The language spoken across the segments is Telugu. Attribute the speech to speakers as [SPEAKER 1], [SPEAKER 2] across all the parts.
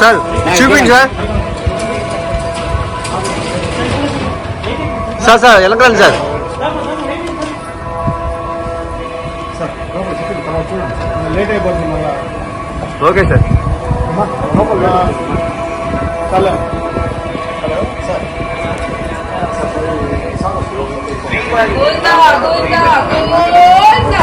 [SPEAKER 1] సార్ చూపించు సార్ సార్ సార్ వెళ్ళకండి సార్
[SPEAKER 2] లేట్ అయిపోతుంది మళ్ళా.
[SPEAKER 1] Okay sir
[SPEAKER 2] hello hello sir
[SPEAKER 3] Gunda,
[SPEAKER 4] Gunda,
[SPEAKER 3] Gunda!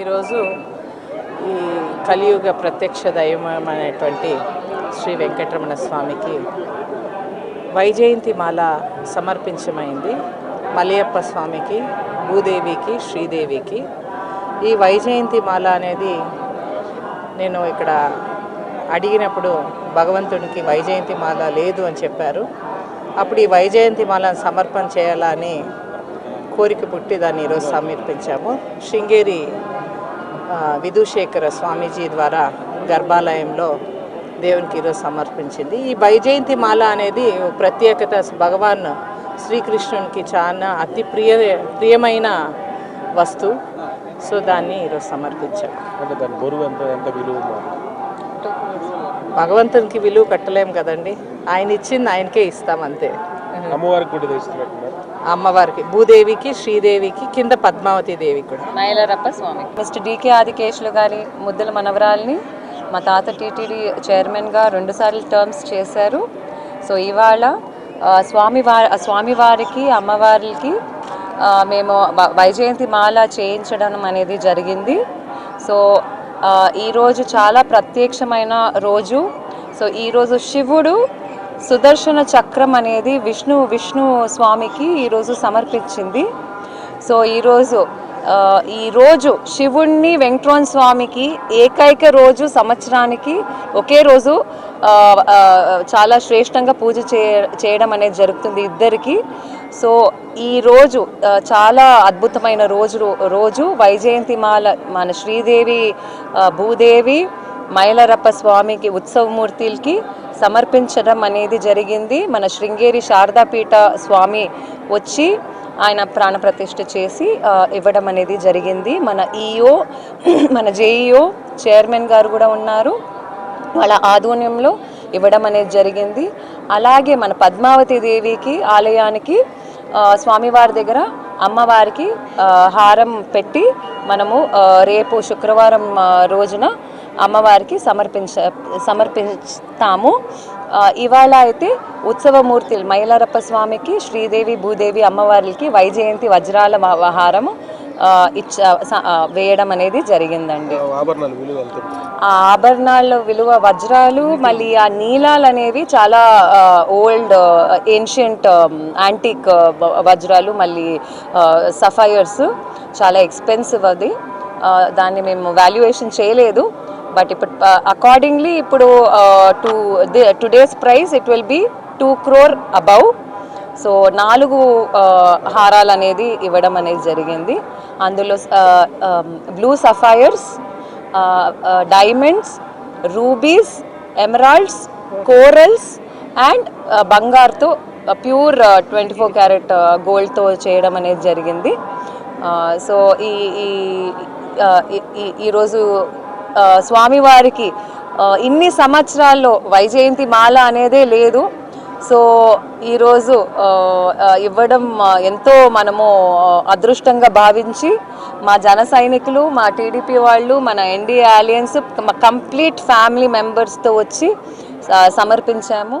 [SPEAKER 5] ఈరోజు ఈ కలియుగ ప్రత్యక్ష దైవమైనటువంటి శ్రీ వెంకటరమణ స్వామికి వైజయంతి మాల సమర్పించమైంది. మలయప్ప స్వామికి భూదేవికి శ్రీదేవికి. ఈ వైజయంతి మాల అనేది నేను ఇక్కడ అడిగినప్పుడు భగవంతునికి వైజయంతి మాల లేదు అని చెప్పారు. అప్పుడు ఈ వైజయంతి మాలను సమర్పణ చేయాలని కోరిక పుట్టి దాన్ని ఈరోజు సమర్పించాము. శృంగేరి విధుశేఖర స్వామీజీ ద్వారా గర్భాలయంలో దేవునికి ఈరోజు సమర్పించింది. ఈ వైజయంతి మాల అనేది ప్రత్యేకత. భగవాన్ శ్రీకృష్ణునికి చాలా అతి ప్రియ ప్రియమైన వస్తువు. సో దాన్ని ఈరోజు సమర్పించాము
[SPEAKER 2] అంటే దాని బరువు ఎంత ఎంత విలువ
[SPEAKER 5] భగవంతునికి విలువ కట్టలేం కదండి. ఆయన ఇచ్చింది ఆయనకే ఇస్తాం అంతే.
[SPEAKER 2] అమ్మవారికి కూడా తెస్తున్నట్టున్నారు
[SPEAKER 5] అమ్మవారికి భూదేవికి శ్రీదేవికి కింద పద్మావతి దేవి కూడా.
[SPEAKER 6] మైలరప్ప స్వామి. మిస్టర్ డికే ఆదికేశులు గారి ముద్దుల మనవరాల్ని మా తాత టీటీడీ చైర్మన్గా రెండుసార్లు టర్మ్స్ చేశారు. సో ఇవాళ స్వామివారి స్వామివారికి అమ్మవారికి మేము వ- వైజయంతి మాల చేయించడం అనేది జరిగింది. సో ఈరోజు చాలా ప్రత్యక్షమైన రోజు. సో ఈరోజు శివుడు సుదర్శన చక్రం అనేది విష్ణు విష్ణు స్వామికి ఈరోజు సమర్పించింది. సో ఈరోజు ఈ రోజు శివుణ్ణి వెంకట్రోన్ స్వామికి ఏకైక రోజు సంవత్సరానికి ఒకే రోజు చాలా శ్రేష్టంగా పూజ చే చేయడం అనేది జరుగుతుంది ఇద్దరికి. సో ఈ రోజు చాలా అద్భుతమైన రోజు రోజు వైజయంతి మాల మన శ్రీదేవి భూదేవి మైలరప్ప స్వామికి ఉత్సవమూర్తికి సమర్పించడం అనేది జరిగింది. మన శృంగేరి శారదాపీఠ స్వామి వచ్చి ఆయన ప్రాణప్రతిష్ఠ చేసి ఇవ్వడం అనేది జరిగింది. మన ఈఓ మన జేఈఓ చైర్మన్ గారు కూడా ఉన్నారు. వాళ్ళ ఆధ్వర్యంలో ఇవ్వడం అనేది జరిగింది. అలాగే మన పద్మావతి దేవికి ఆలయానికి స్వామివారి దగ్గర అమ్మవారికి హారం పెట్టి మనము రేపు శుక్రవారం రోజున అమ్మవారికి సమర్పించ సమర్పిస్తాము. ఇవాళ అయితే ఉత్సవమూర్తులు మైలారప్ప స్వామికి శ్రీదేవి భూదేవి అమ్మవారికి వైజయంతి వజ్రాల హారము ఇచ్చ వేయడం అనేది జరిగిందండి. ఆ ఆభరణాల విలువ వజ్రాలు మళ్ళీ ఆ నీలాలు అనేవి చాలా ఓల్డ్ ఏన్షియంట్ యాంటిక్ వజ్రాలు మళ్ళీ సఫైర్స్ చాలా ఎక్స్పెన్సివ్ అది. దాన్ని మేము వాల్యుయేషన్ చేయలేదు. బట్ uh, ఇప్పుడు అకార్డింగ్లీ ఇప్పుడు to today's price it will be two crore above so నాలుగు uh, హారాలు అనేది ఇవ్వడం అనేది జరిగింది. అందులో blue sapphires diamonds rubies emeralds corals and బంగారుతో pure twenty four carat గోల్డ్తో చేయడం అనేది జరిగింది. Uh, సో ఈ ఈ ఈరోజు స్వామివారికి ఇన్ని సంవత్సరాల్లో వైజయంతి మాల అనేదే లేదు. సో ఈరోజు ఇవ్వడం ఎంతో మనము అదృష్టంగా భావించి మా జన సైనికులు మా టీడీపీ వాళ్ళు మన ఎన్డీఏ అలయన్స్ కంప్లీట్ ఫ్యామిలీ మెంబర్స్తో వచ్చి సమర్పించాము.